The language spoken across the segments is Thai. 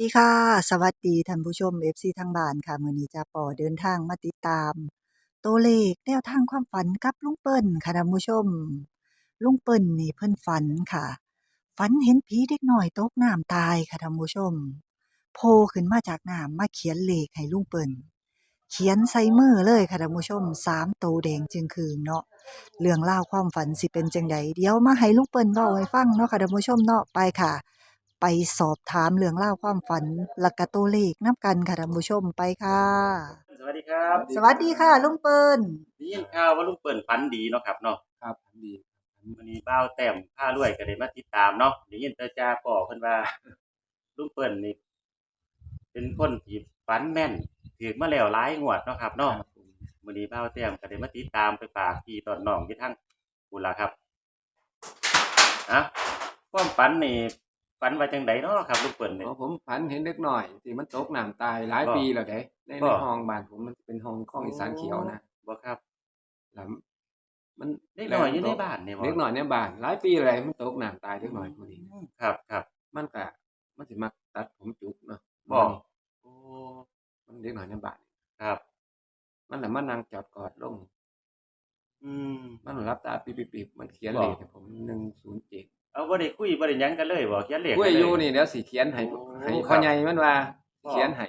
ดีค่ะ สวัสดีท่านผู้ชม FC ทางบ้านค่ะมือนี้จ้าป๋อเดินทางมาติดตาม ตัวเลขแนวทางความฝันกับลุงเปิ้ลค่ะท่านผู้ชม ลุงเปิ้ลนี่เพิ่นฝันค่ะ ฝันเห็นผีเด็กน้อยตกน้ำตายค่ะท่านผู้ชม โผล่ขึ้นมาจากน้ำมาเขียนเลขให้ลุงเปิ้ลเขียนใส่มือเลยค่ะท่านผู้ชมสามโตวแดงจึงคืงเนาะเรื่องราความฝันสิเป็นจังใดเดี๋ยวมาให้ลุงเปิ้ลเว้าให้ฟังเนาะค่ะท่านผู้ชมเนาะไปค่ะ ไปสอบถามเรื่องราวความฝันและก็ตัวเลขนํกันค่ะท่านผู้ชมไปค่ะ สวัสดีครับสวัสดีค่ะลุงเปิ้ลได้ยินข่าวว่าลุงเปิ่นฝันดีเนาะครับเนาะครับดีวันนี้บ้าวแต้มผ้ารวยก็ได้มาติดตามเนาะได้ยินแต่จ่าป่อเพิ่นว่า ลุงเปิ่นนี่เป็นคนที่ฝันแม่นถือมาแล้วหลายงวดเนาะครับเนาะครับผมวันนี้บ้าวแต้มก็ได้มาติดตามไปฝากพี่ตอนน้องที่ทั้งบุล่ะครับอะความฝันนี่ ฝันว่าจังไดเนาะครับลุงเปิ่นนี่อ๋อผมฝันเห็นเล็กหน่อยที่มันตกน้ำตายหลายบ่ปีแล้วเด้ในบ่ในห้องบ้านผมมันเป็นห้องของอีสานเขียวนะบ่ครับแล้วมันเด็กน้อยอยู่ในบ้านนี่บ่เล็กหน่อยในบ้านหลายปีเลยมันตกน้ำตายเล็กหน่อยพอดีครับครับ มันก็มันสิมักตัดผมจุกเนาะบ่ โอ้มันเล็กหน่อยในบ้านครับ มันน่ะมันนั่งจอดกอดลง อืม มันรับตาปิบๆๆมันเขียนบ่เลขให้ผม107เอา บ่ได้คุยบ่ได้หยังกันเลยบ่เขียนเลขคุยกันเลอยู่นี่เดี๋ยวสิเขียนให้โอ้ให้ครับพ่อใหญ่มันว่าบ่เขียนให้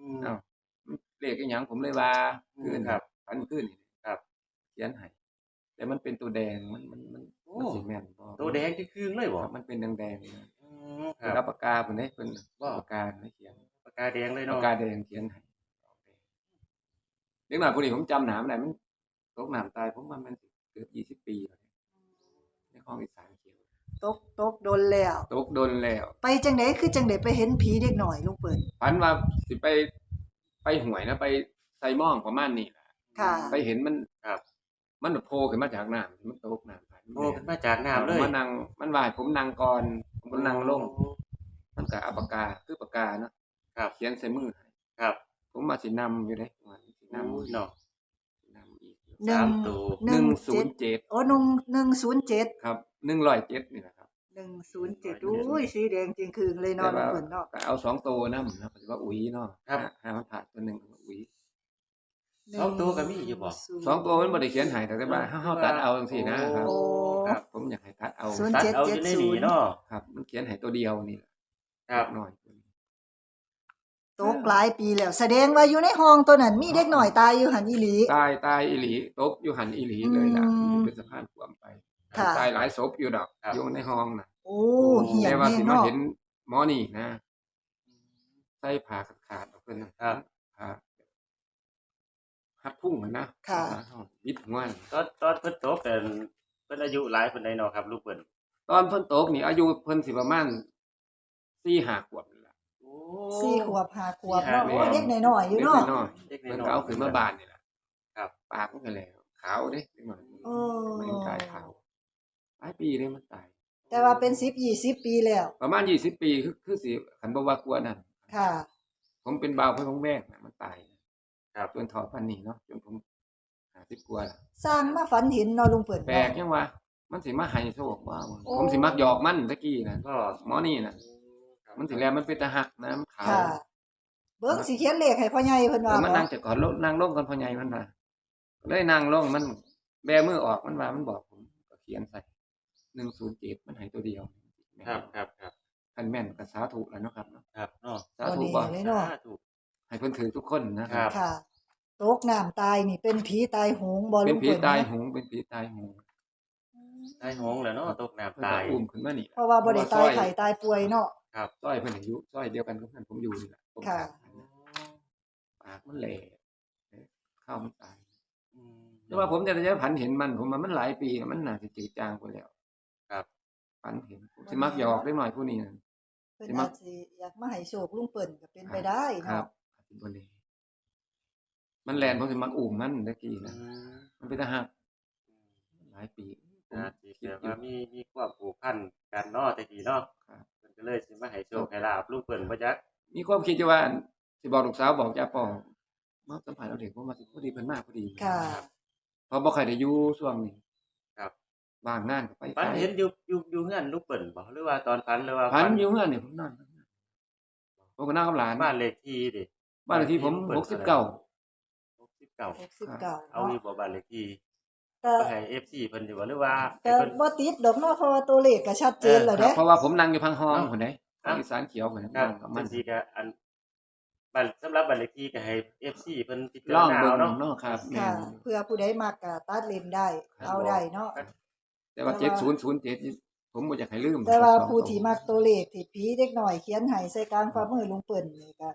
อืม เอ้าเลขอีหยังผมเลยว่าอืมคืนครับฝันคืนนี่ครับ เขียนให้แต่มันเป็นตัวแดงมันมันมันโอ้มันสีแม่นบ่ตัวแดงที่คืนเลยบ่ครับมันเป็นแดงๆนะอืมคเป็นรัรับ บปากกาเพิ่นได้เพิ่นบ่ ปากกาให้เขียน ปากกาแดงเลยปาเนาะกกาแดงเขียนให้เด็กน้อยผู้นี้ผมจำหนามได้มันตกน้ำตายผมว่ามันเกือบ20ปีแล้วในห้องอีสานเขียว ตกตกโดนแล้ว ตกโดนแล้วไปจังไดคือจังไดไปเห็นผีเด็กน้อยลุงเปิ้ลฝันว่าสิไปไปหวยนะไปไซม่องประมาณนี้แหละค่ะ ไปเห็นมันครับ มันโผล่ขึ้นมาจากน้ำมันตกน้ำไปโอ้ขึ้นมาจากน้ำเลยมันนั่งมันว่าให้ผมนั่งก่อนผมก็นั่งลง มันก็เอาปากกาคือปากกาเนาะครับ เขียนใส่มือให้ครับ ผมมาสินำอยู่เด้ว่าสินำโอ้ยเนาะสินำอีก หนึ่สางมตัวหนึ่งเจ็ด107โอ้หนึ่งหนึ่งศูนย์เจ็ดครับ107นี่แหละครับ หนึ่งศูนย์เจ็ดอุ้ยสีแดงจริงคืงเลยเนาะลุงเปิ้ลเนาะก็เอาสองตัวนำนะก็สิว่าอุ๋ยเนาะครับ หามันผ่าตัวหนึงอุ๋ยสองตัวก็มีอยู่บ่ สองตัวมันบ่ได้เขียนให้แต่ว่าเฮาเฮาตัดเอาจังซี่นะครับ โอ้ ครับ ผมอยากให้ตัดเอาศูนย์ ตัดเจ็ดเอาอยู่ในนี่เนาะ ครับ มันเขียนให้ตัวเดียวนี่แหละครับ หน่อย ตกหลายปีแล้วแสดงว่าอยู่ในห้องตัวนั้นมีเด็กน้อยตายอยู่หันอีหลี ตายตายอีหลีตกอยู่หันอีหลีเลยล่ะอืมเป็นสะพานความไปค่ะ ตายหลายศพอยู่ดอกครับอยู่ในห้องน่ะโอ้เหี่ยแต่นว่าแน่สิมาเนาะเห็นหมอนี่นะใส่ผ่าขาดๆออกเพิ่นน่ะครับ ผ่าหัดพุ่งมันนะค่ะบิดหัวตอนตอนเพิ่นโตเป็นเพิ่นอายุหลายปานใดเนาะครับลูกเปิ้นตอนเพิ่นตกนี่อายุเพิ่นสิประมาณ4-5ขวบนี่ล่ะโอ้ สี่ขวบห้าขวบสี่ห้าเนาะโอ้ขวบเด็กน้อยๆอยู่เล็กเนาะน้อยเด็กๆเพิ่นน้อยก็เอาขึ้นมาบ้านนี่ล่ะครับ ปากมันก็แล้วขาวเด้เล็กน้อยโอ้ มันตายขาวหลายปีเลยมันตาย แต่ว่าเป็นสิบยี่สิบปีแล้ว ประมาณยี่สิบปีคือคือสิขันบว่ากลัวนั่นค่ะ ผมเป็นบ่าวเพื่อนของแม่นะมันตายนะครับ จนถอดพันนี่เนาะจนผมหาสิบกว่าละสร้างมาฝันเห็นเนาะลุงเปิ่นแปลกเนาะ ยังวะมันสิมาให้โชคว่าโอ้ ผมสิมักหยอกมันตะกี้นะก็หมอนี่นะครับ มันสิแลมันเป็นตาหักนะมันขาวค่ะ เบิ่งสิเขียนเลขให้พ่อใหญ่เพิ่นเอว่าอมันบ่นั่งจะก่อนลงนั่งลงกันพ่อใหญ่มันมาเลยนั่งลงมันแบมือออกมันว่ามันบอกผมก็เขียนใส่หนึ่งศูนย์เจ็ดมันให้ตัวเดียวครับครับครับคันแม่นก็สาธุแล้วเนาะครับเนาะครับเนาะสาบ่ธุดีบ่เลยเนาะสาธุให้เพิ่นถือทุกคนนะคครัรับบค่ะตกน้ำตายนี่เป็นผีตายโหงบ่เป็ลุนงผีเปิ่นตายนะโหงเป็นผีตายโหงตายโหงแล้วเนาะตกน้ำเพิ่นตาก็ยอุ้มขึ้นมานี่เพราะว่าบ่ได้ตายไข่ตายป่วยเนาะ ครับซอยเพิ่นอายุซอยเดียวกันกับเพิ่นผมอยู่นี่แหละผมค่ะถามปากมันแหล่เข้ามันตายอืมแต่ว่าผมจะได้ผันเห็นมันผมว่ามันหลายปีแล้วมันน่าจะจืดจางไปแล้วครับ ผันเห็นผมสิมักหยอกได้หน่อยผู้นี้นะ เพิ่นสิมาอาจสิอยากมาให้โชคลุงเปิ่นก็เป็นไปได้ครัเนาะบเป็นคนนี้ มันแลนผมสิมักอุ้มมันตะกี้อืนะมมันเป็นทหารหลายปีผม น่าสิคิดแบบอยู่ว่ามีมีความผูกพันกันเนาะแต่กี้เนาะครับเพิ่นก็เลยสิมาให้โชคให้ลาบลูกเปิ้นบ่จักมีความคิดอยู่ว่าสิบอกลูกสาวบอกจ้าปอมาสัมผัสเราเด็กผมมาสิพอดีเพิ่นมากพอดีค่ะ เพราะบ่ค่อยได้อยู่ช่วงนี้ครับบางงานก็ไปฝันเห็นอยู่อยู่อยู่เฮือนลูกเปิ้นบ่หรือว่าตอนฝันหรือว่าพันอยู่เฮือนนี่ผมนอนผมก็นั่งกับหลานบ้านเลขที่ดิบ้านเลขที่ผมบ้านเลขที่หกสิบเก้าหกสิบเก้า69เอาอยู่บ่บ้านเลขที่ ก็ไปให้ FC เพิ่นอยู่บ่หรือว่าให้ก็เพิ่น บ่ติดดอกเนาะเพราะว่าตัวเลขก็ชัดเจนแล้วครัเด้บเพราะว่าผมนั่งอยู่พังห้องเอ้าคนไหนครับอีสานเขียวคนนั้นครับนั่งกับมัมันนสิก็อันบัตรสำหรับบัตรเลขที่ก็ให้ FC เพิ่นพิจารล่องณาเบิ่งเอาเนาะ เนาะครับแม่ค่ะนเพื่อผู้ใดมักก็ตัดเล่นได้ เอาได้เนาะ แต่ว่าแต่เจ็ดว่าศูนย์ศูนย์เจ็ดผมบ่อยากให้ลืมแต่ว่าสองผู้ที่มักตัวเลขที่ผีเด็กน้อยเขียนให้ใส่กลางฝ่ามือลุงเปิ้นนี่ก็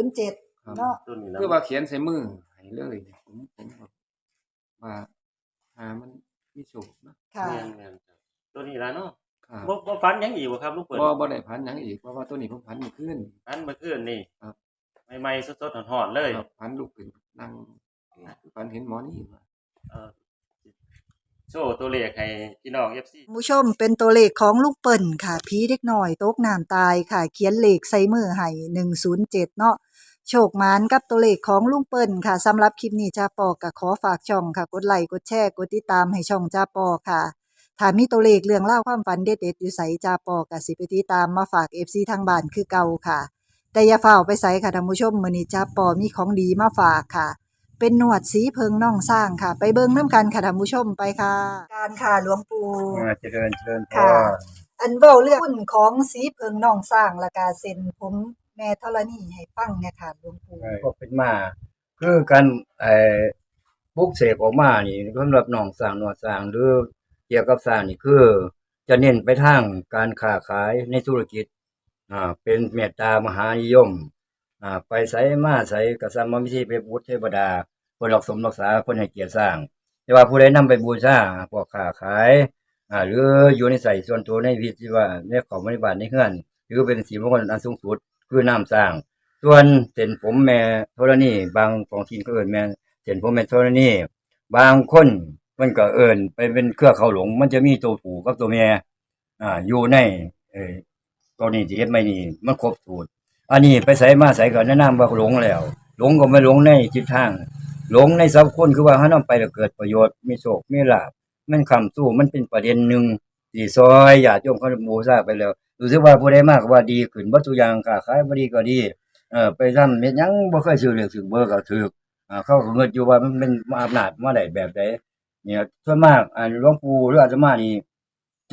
107ครับเนาะ ตัวนี้คือว่าเขียนใส่มือให้เลยเนี่ยผมผมแบบว่า หามันมีโชคนะค่ะ แม่นแม่นครับตัวนี้ล่ะเนาะครับบ่บ่ฝันหยังอีกบ่ครับลูกเปิ้นบ่บ่ได้พันหยังอีกเพราะว่าตัวนี้ผมพันอยู่ขึ้นฝันเมื่อคืนนี่ครับ ใหม่ๆสดๆร้อนๆเลยครับพันลูกขึ้นนั่งพันเห็นหมอนี่ว่า เออโชว์ตัวเลขให้พี่น้อง FC ผู้ชมเป็นตัวเลขของลุงเปิ้นค่ะ ผีเด็กน้อยตกน้ำตายค่ะ เขียนเลขใส่มือให้107เนาะ โชคหมานกับตัวเลขของลุงเปิ้นค่ะสำหรับคลิปนี้จ้าปอก็ขอฝากช่องค่ะ กดไลค์กดแชร์กดติดตามให้ช่องจ้าปอค่ะถ้ามีตัวเลขเรื่องเล่าวความฝันเด็ดๆอยู่ไสจ้าปอก็สิไปติดตามมาฝาก FC ทางบ้านคือเก่าค่ะ แต่อย่าเฝ้าไปไสค่ะท่านผู้ชมมื้อนี้จ้าปอมีของดีมาฝากค่ะเป็นหนวดสีเพิงน่องสร้างค่ะ ไปเบิ่งน้ำกันค่ะท่านผู้ชมไปค่ะ การค่ะหลวงปู่อ่าเจริญเจริญพค่ะรอันเว้าเรื่องหุ้นของสีเพิงน่องสร้างและกาเซ็นผม แม่ธรณีให้ฟังเนี่ยค่ะหลวงปู่ก็เป็นมา คือการไอ้ปลุกเสกออกมานี่สำหรับหนองสร้างหนวดสร้างหรือเกี่ยวกับสร้างนี่คือ จะเน้นไปทางการค้าขายในธุรกิจอ่าเป็นเมตตามหานิยมอ่าไปใส่มาใส่กริย์มิธีไปบูชเทวดาคนรักสมรักษาคนให้เกียรติสร้าง แต่ว่าผู้ใดนำไปบูชาพวกค้าขายอ่าหรืออยู่ในใส่ส่วนตัวในวิธีว่าในของบริบาลในเฮือนหรือเป็นสีมงคลอันสูงสุด คือน้ำสร้าง ส่วนเส้นผมแม่ธรณีบางของทีนก็เอินแม่เส้นผมแม่ธรณีบางคนมันก็เอินไปเป็นเครือเขาหลง มันจะมีตัวผู้กับตัวแม่อ่าอยู่ในเออตัวนี้ที่เฮ็ดไม่นี่มันครบสูตรอันนี้ไปใส่มาใส่ก็แนะนำว่าหลงแล้ว หลงก็ไม่หลงในจิตทาง หลงในสัพคนคือว่าเฮานำไปแล้วเกิดประโยชน์มีโชคมีลาภมันคำสู้มันเป็นประเด็นหนึ่ง ที่ซอยญาติโยมเขาบูชาไปแล้วรู้สึกว่าผู้ใดมากก็ว่าดีขึ้นบ่ทุกอย่างค้าขายบ่ดีก็ดีเออไปทำเฮ็ดหยังบ่เคยซื้อเลขซื้อเบอร์ก็ถูกอ่าเขาก็เงินอยู่ว่ามันเป็นอำนาจมาได้แบบใดเนี่ยส่วนมากอ่าหลวงปู่หรืออาตมานี่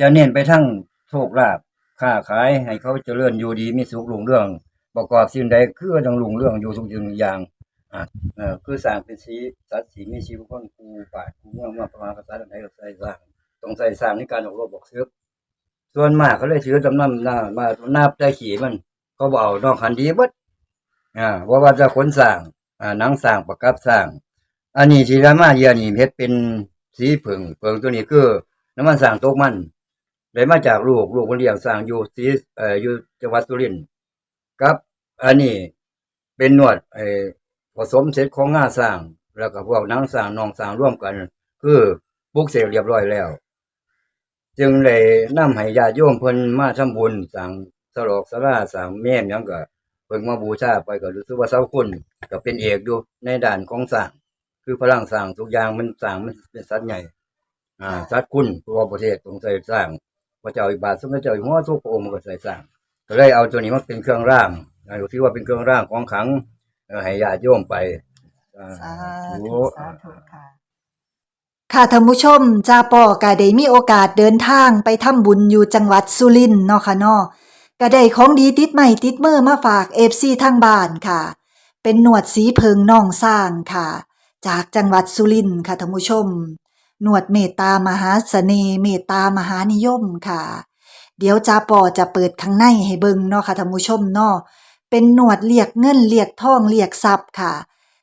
จะเน้นไปทั้งโชคลาภค้าขายให้เขาเจริญอยู่ดีมีสุขรุ่งเรืองประกอบสิ่งใดคือต้องรุ่งเรืองอยู่ทุกสิ่งทุกอย่างอ่าเออคือสร้างเป็นสีสัตว์สีมีชีวิตคนกูป่ากูเมืองมาประมาณภาษาใดก็ใส่สร้าง ต้องใส่สร้างในการออกรบออกซื้อส่วนมากเขาเลยถือจำนำหน้ามาหนับได้ขี่มันเขาบเอกนอกคันดีบดอ่าว่าว่าจะขนสร้างอ่าหนังสร้างประกับสร้าง อันนี้ที่รามาเยียนี่เฮ็ดเป็นสีผึ่งเผงตัวนี้คือน้ำมันสร้างตกมันได้มาจากลูกลูกคนเลี้ยงสร้างอยู่สีเอ่ออยู่จังหวัดสุรินทร์กับอันนี้เป็นนวดไอ้ผสมเสร็จของงาสร้าง แล้วก็พวกนังสร้างนองสร้างร่วมกัน คือปลุกเสกเรียบร้อยแล้ว จึงได้นำให้ญาติโยมเพิ่นมาทำบุญสร้างสลอกสลาสร้างแม่นหยังก็เพิ่นมาบูชาไปก็รู้สึกว่าเสาคุณก็เป็นเอกอยู่ในด้านของสร้างคือพลังสร้างทุกอย่างมันสร้างมันเป็นสัตว์ใหญ่ อ่าสัตว์คุณตัวประเทศต้องใส่สร้างพระเจ้าอิบาทสมเด็จเจ้าอยู่หัวทุกพระองค์มันก็ใส่สร้าง ก็เลยเอาตัวนี้มาเป็นเครื่องร่างอ่าถือว่าเป็นเครื่องร่างของขลังเอ่อให้ญาติโยมไปอ่า สาธุธุสาธุค่ะ ค่ะท่านผู้ชมจ้าปอก็ได้มีโอกาสเดินทางไปทำบุญอยู่จังหวัดสุรินทร์เนาะค่ะเนาะก็ได้ของดีติดใหม่ติดมือมาฝาก FC ทางบ้านค่ะ เป็นหนวดสีเพิงน่องสร้างค่ะ จากจังหวัดสุรินทร์ค่ะท่านผู้ชม หนวดเมตตามหาเสน่ห์เมตตามหานิยมค่ะ เดี๋ยวจ้าปอจะเปิดข้างในให้เบิงเนาะค่ะท่านผู้ชมเนาะเป็นหนวดเรียกเงินเรียกทองเรียกทรัพย์ค่ะ